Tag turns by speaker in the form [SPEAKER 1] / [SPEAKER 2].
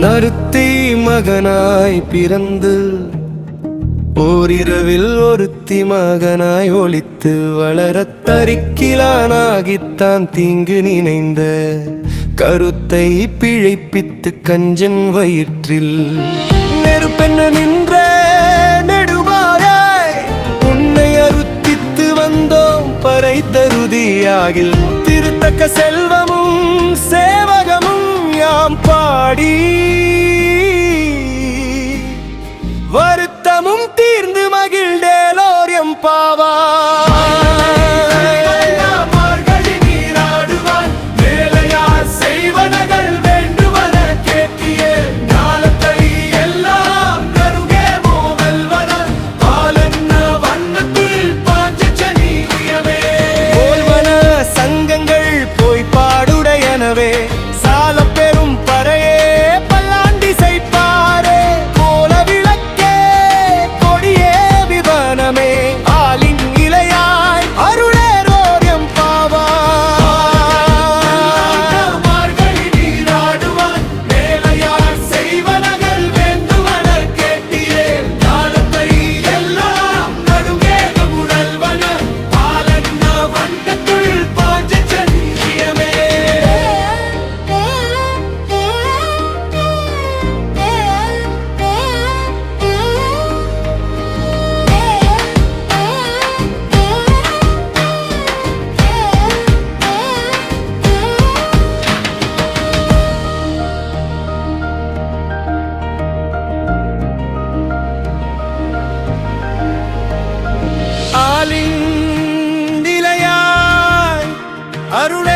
[SPEAKER 1] நருத்தி மகனாய் பிறந்து ஓரிரவில் ஒருத்தி மகனாய் ஒளித்து வளரத் தறிக்கிலானாகித்தான் தீங்கு நினைந்த. கருத்தை பிழைப்பித்து கஞ்சன் வயிற்றில் நெருப்பென்ன நின்ற நெடுமாறாய் உன்னை அறுத்தித்து வந்தோம் பறை தருதியாகில் திருத்தக்க செல்வமும் அருளை